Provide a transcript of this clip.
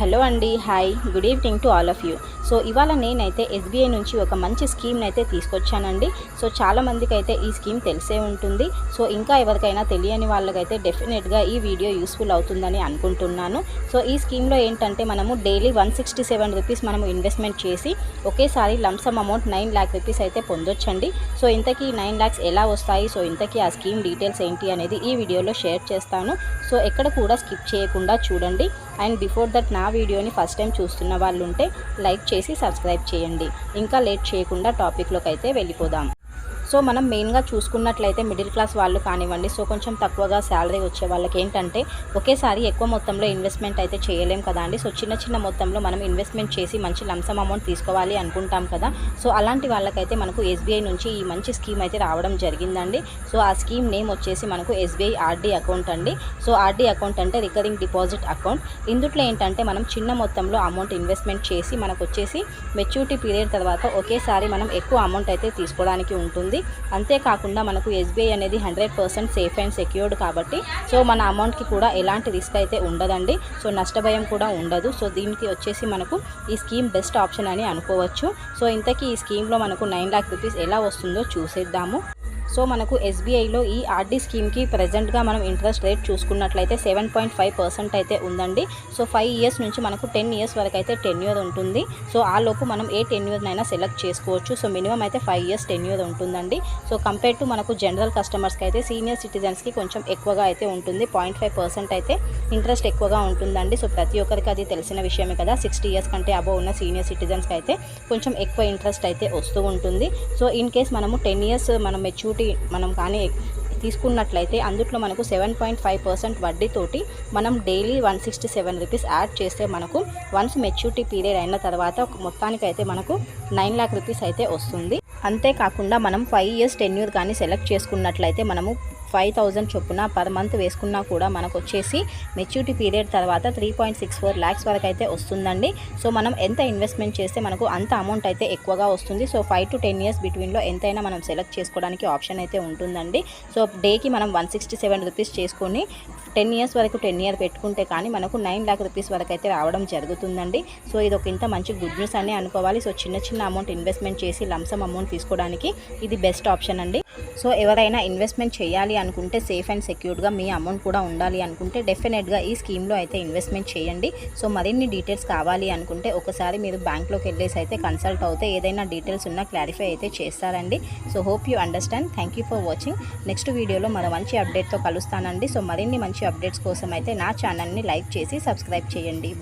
Hello అండి hi good evening to all of you. So ఇవాళ నేనైతే ఎస్బీఐ నుంచి ఒక మంచి స్కీమ్ని అయితే తీసుకొచ్చానండి. సో చాలా మందికి అయితే ఈ స్కీమ్ తెలిసే ఉంటుంది. సో ఇంకా ఎవరికైనా తెలియని వాళ్ళకైతే డెఫినెట్గా ఈ వీడియో యూస్ఫుల్ అవుతుందని అనుకుంటున్నాను. సో ఈ స్కీమ్లో ఏంటంటే మనము daily one sixty seven rupees మనము ఇన్వెస్ట్మెంట్ చేసి ఒకేసారి lump sum amount nine lakh rupees అయితే పొందొచ్చండి. సో ఇంతకీ నైన్ ల్యాక్స్ ఎలా వస్తాయి? సో ఇంతకీ ఆ స్కీమ్ డీటెయిల్స్ ఏంటి అనేది ఈ వీడియోలో షేర్ చేస్తాను. సో ఎక్కడ కూడా స్కిప్ చేయకుండా చూడండి. అండ్ బిఫోర్ దట్ నా వీడియోని ఫస్ట్ టైం చూస్తున్న వాళ్ళు ఉంటే లైక్ చేసి సబ్స్క్రైబ్ చేయండి. ఇంకా లేట్ చేయకుండా టాపిక్లోకి అయితే వెళ్ళిపోదాం. సో మనం మెయిన్గా చూసుకున్నట్లయితే మిడిల్ క్లాస్ వాళ్ళు కానివ్వండి సో కొంచెం తక్కువగా శాలరీ వచ్చే వాళ్ళకి ఏంటంటే ఒకేసారి ఎక్కువ మొత్తంలో ఇన్వెస్ట్మెంట్ అయితే చేయలేం కదా అండి. సో చిన్న చిన్న మొత్తంలో మనం ఇన్వెస్ట్మెంట్ చేసి మంచి లంసమ్ అమౌంట్ తీసుకోవాలి అనుకుంటాం కదా. సో అలాంటి వాళ్ళకైతే మనకు ఎస్బీఐ నుంచి ఈ మంచి స్కీమ్ అయితే రావడం జరిగిందండి. సో ఆ స్కీమ్ నేమ్ వచ్చేసి మనకు ఎస్బీఐ ఆర్డీ అకౌంట్ అండి. సో ఆర్డీ అకౌంట్ అంటే రికరింగ్ డిపాజిట్ అకౌంట్. ఇందుట్లో ఏంటంటే మనం చిన్న మొత్తంలో అమౌంట్ ఇన్వెస్ట్మెంట్ చేసి మనకు వచ్చేసి మెచ్యూరిటీ పీరియడ్ తర్వాత ఒకేసారి మనం ఎక్కువ అమౌంట్ అయితే తీసుకోవడానికి ఉంటుంది. అంతేకాకుండా మనకు ఎస్బీఐ అనేది hundred percent safe and secured కాబట్టి సో మన అమౌంట్కి కూడా ఎలాంటి రిస్క్ అయితే ఉండదండి. సో నష్టభయం కూడా ఉండదు. సో దీనికి వచ్చేసి మనకు ఈ స్కీమ్ బెస్ట్ ఆప్షన్ అని అనుకోవచ్చు. సో ఇంతకీ ఈ స్కీమ్లో మనకు నైన్ ల్యాక్ రూపీస్ ఎలా వస్తుందో చూసేద్దాము. సో మనకు ఎస్బీఐలో ఈ ఆర్డీ స్కీమ్కి ప్రజెంట్గా మనం ఇంట్రెస్ట్ రేట్ చూసుకున్నట్లయితే సెవెన్ పాయింట్ ఫైవ్ పర్సెంట్ అయితే ఉందండి. సో ఫైవ్ ఇయర్స్ నుంచి మనకు టెన్ ఇయర్స్ వరకు అయితే టెన్యూర్ ఉంటుంది. సో ఆ లోపు మనం ఏ టెన్యూర్నైనా సెలెక్ట్ చేసుకోవచ్చు. సో మినిమం అయితే ఫైవ్ ఇయర్స్ టెన్యూర్ ఉంటుందండి. సో కంపేర్ టు మనకు జనరల్ కస్టమర్స్కి అయితే సీనియర్ సిటిజన్స్కి కొంచెం ఎక్కువగా అయితే ఉంటుంది. పాయింట్ ఫైవ్ పర్సెంట్ అయితే ఇంట్రెస్ట్ ఎక్కువగా ఉంటుందండి. సో ప్రతి ఒక్కరికి అది తెలిసిన విషయమే కదా. సిక్స్టీ ఇయర్స్ కంటే అబోవ్ ఉన్న సీనియర్ సిటిజన్స్కి అయితే కొంచెం ఎక్కువ ఇంట్రెస్ట్ అయితే వస్తూ ఉంటుంది. సో ఇన్ కేస్ మనము టెన్ ఇయర్స్ మనం మెచ్యూరిటీ మనం కానీ తీసుకున్నట్లయితే అందుట్లో మనకు సెవెన్ పాయింట్ ఫైవ్ పర్సెంట్ వడ్డీతోటి మనం daily one sixty seven rupees add చేస్తే మనకు వన్స్ మెచ్యూరిటీ పీరియడ్ అయిన తర్వాత మొత్తానికైతే మనకు నైన్ ల్యాక్ రూపీస్ అయితే వస్తుంది. అంతేకాకుండా మనం ఫైవ్ ఇయర్స్ టెన్యూర్ కానీ సెలెక్ట్ చేసుకున్నట్లయితే మనము ఫైవ్ థౌజండ్ చొప్పున పర్ మంత్ వేసుకున్నా కూడా మనకు వచ్చేసి మెచ్యూరిటీ పీరియడ్ తర్వాత three point six four lakhs వరకు అయితే వస్తుందండి. సో మనం ఎంత ఇన్వెస్ట్మెంట్ చేస్తే మనకు అంత అమౌంట్ అయితే ఎక్కువగా వస్తుంది. So five to ten years బిట్వీన్లో ఎంతైనా మనం సెలెక్ట్ చేసుకోవడానికి ఆప్షన్ అయితే ఉంటుందండి. సో డేకి మనం వన్ సిక్స్టీ సెవెన్ రూపీస్ చేసుకొని టెన్ ఇయర్స్ వరకు టెన్ ఇయర్ పెట్టుకుంటే కానీ మనకు నైన్ ల్యాక్ రూపీస్ వరకు అయితే రావడం జరుగుతుందండి. సో ఇది ఒక ఇంత మంచి గుడ్ న్యూస్ అని అనుకోవాలి. సో చిన్న చిన్న అమౌంట్ ఇన్వెస్ట్మెంట్ చేసి లంసమ్ అమౌంట్ తీసుకోవడానికి ఇది బెస్ట్ ఆప్షన్ అండి. సో ఎవరైనా ఇన్వెస్ట్మెంట్ చేయాలి అనుకుంటే సేఫ్ అండ్ సెక్యూర్డ్గా మీ అమౌంట్ కూడా ఉండాలి అనుకుంటే డెఫినెట్గా ఈ స్కీమ్లో అయితే ఇన్వెస్ట్మెంట్ చేయండి. సో మరిన్ని డీటెయిల్స్ కావాలి అనుకుంటే ఒకసారి మీరు బ్యాంక్లోకి వెళ్ళేసి అయితే కన్సల్ట్ అవుతే ఏదైనా డీటెయిల్స్ ఉన్నా క్లారిఫై అయితే చేస్తారండి. So hope you understand thank you for watching next వీడియోలో మరో మంచి అప్డేట్తో కలుస్తానండి. సో మరిన్ని మంచి అప్డేట్స్ కోసం అయితే నా ఛానల్ని లైక్ చేసి సబ్స్క్రైబ్ చేయండి.